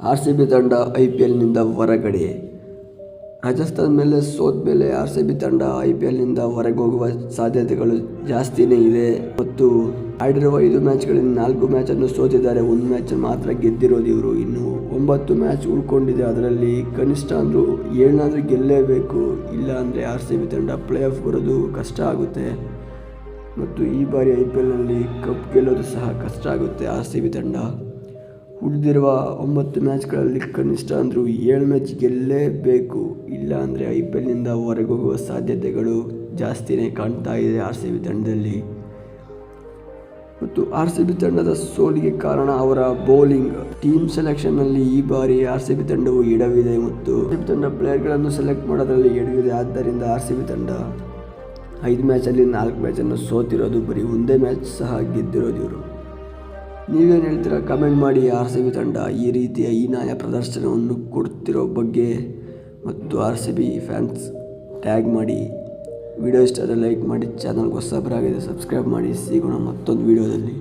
R C B ತಂಡ I P ಎಲ್ನಿಂದ ಹೊರಗಡೆ. ರಾಜಸ್ಥಾನ ಮೇಲೆ ಸೋತ ಮೇಲೆ ಆರ್ ಸಿ ಬಿ ತಂಡ ಐ ಪಿ ಎಲ್ನಿಂದ ಹೊರಗೆ ಹೋಗುವ ಸಾಧ್ಯತೆಗಳು ಜಾಸ್ತಿನೇ ಇದೆ. ಮತ್ತು ಆಡಿರುವ ಐದು ಮ್ಯಾಚ್ಗಳಲ್ಲಿ ನಾಲ್ಕು ಮ್ಯಾಚನ್ನು ಸೋತಿದ್ದಾರೆ. ಒಂದು ಮ್ಯಾಚ್ ಮಾತ್ರ ಗೆದ್ದಿರೋದು ಇವರು. ಇನ್ನು ಒಂಬತ್ತು ಮ್ಯಾಚ್ ಉಳ್ಕೊಂಡಿದೆ. ಅದರಲ್ಲಿ ಕನಿಷ್ಠ ಅಂದರೂ ಏಳನಾದರೂ ಗೆಲ್ಲಲೇಬೇಕು ಇಲ್ಲ ಅಂದರೆ ಆರ್ ಸಿ ಬಿ ತಂಡ ಪ್ಲೇ ಆಫ್ ಬರೋದು ಕಷ್ಟ ಆಗುತ್ತೆ. ಮತ್ತು ಈ ಬಾರಿ ಐ ಪಿ ಎಲ್ನಲ್ಲಿ ಕಪ್ ಗೆಲ್ಲೋದು ಸಹ ಕಷ್ಟ ಆಗುತ್ತೆ ಆರ್ ಸಿ ಬಿ ತಂಡ. ಉಳಿದಿರುವ ಒಂಬತ್ತು ಮ್ಯಾಚ್ಗಳಲ್ಲಿ ಕನಿಷ್ಠ ಅಂದರೂ ಏಳು ಮ್ಯಾಚ್ ಗೆಲ್ಲಲೇಬೇಕು ಇಲ್ಲ ಅಂದರೆ ಐ ಪಿ ಎಲ್ನಿಂದ ಹೊರಗೋಗುವ ಸಾಧ್ಯತೆಗಳು ಜಾಸ್ತಿನೇ ಕಾಣ್ತಾ ಇದೆ ಆರ್ ಸಿ ಬಿ ತಂಡದಲ್ಲಿ. ಮತ್ತು ಆರ್ ಸಿ ಬಿ ತಂಡದ ಸೋಲಿಗೆ ಕಾರಣ ಅವರ ಬೌಲಿಂಗ್. ಟೀಮ್ ಸೆಲೆಕ್ಷನ್ನಲ್ಲಿ ಈ ಬಾರಿ ಆರ್ ಸಿ ಬಿ ತಂಡವು ಎಡವಿದೆ ಮತ್ತು ಆರ್ ಸಿ ಬಿ ತಂಡ ಪ್ಲೇಯರ್ಗಳನ್ನು ಸೆಲೆಕ್ಟ್ ಮಾಡೋದರಲ್ಲಿ ಎಡವಿದೆ. ಆದ್ದರಿಂದ ಆರ್ ಸಿ ಬಿ ತಂಡ ಐದು ಮ್ಯಾಚಲ್ಲಿ ನಾಲ್ಕು ಮ್ಯಾಚನ್ನು ಸೋತಿರೋದು, ಬರೀ ಒಂದೇ ಮ್ಯಾಚ್ ಸಹ ಗೆದ್ದಿರೋದು ಇವರು. ನೀವೇನು ಹೇಳ್ತೀರಾ? ಕಮೆಂಟ್ ಮಾಡಿ ಆರ್ ಸಿ ಬಿ ತಂಡ ಈ ರೀತಿಯ ಹೀನಾಯ ಪ್ರದರ್ಶನವನ್ನು ಕೊಡ್ತಿರೋ ಬಗ್ಗೆ ಮತ್ತು R C B fans tag ಮಾಡಿ. ವಿಡಿಯೋ ಇಷ್ಟ ಲೈಕ್ ಮಾಡಿ ಚಾನಲ್ಗೆ ಹೊಸಬರಾಗಿದೆ ಸಬ್ಸ್ಕ್ರೈಬ್ ಮಾಡಿ. ಸಿಗೋಣ ಮತ್ತೊಂದು ವಿಡಿಯೋದಲ್ಲಿ